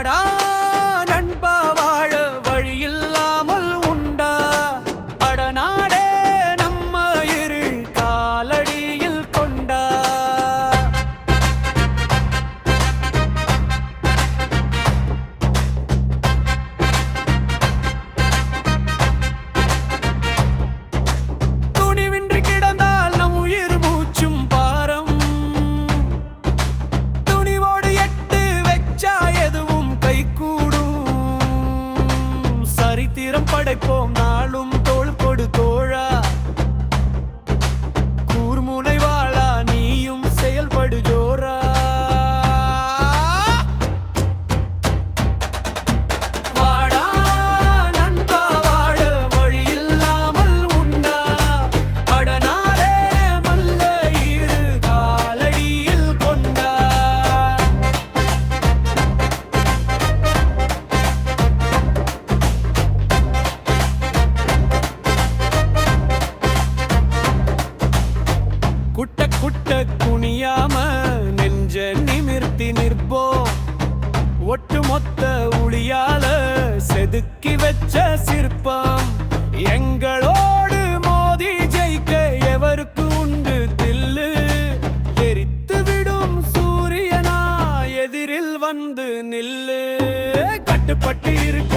நாடா வீரம் படைப்போம். நாளும் தோல் கொடு தோழா. கூர்முனைவாளா நீயும் செயல்படுதோ குட்ட குனியாம நெஞ்ச நிமிர்த்தி நிற்போ. ஒட்டுமொத்த உளியால செதுக்கி வச்ச சிற்பம். எங்களோடு மோதி ஜெயிக்க எவருக்கு உண்டு தில்லு? எரித்து விடும் சூரியனா எதிரில் வந்து நில்லு. கட்டுப்பட்டு இருக்க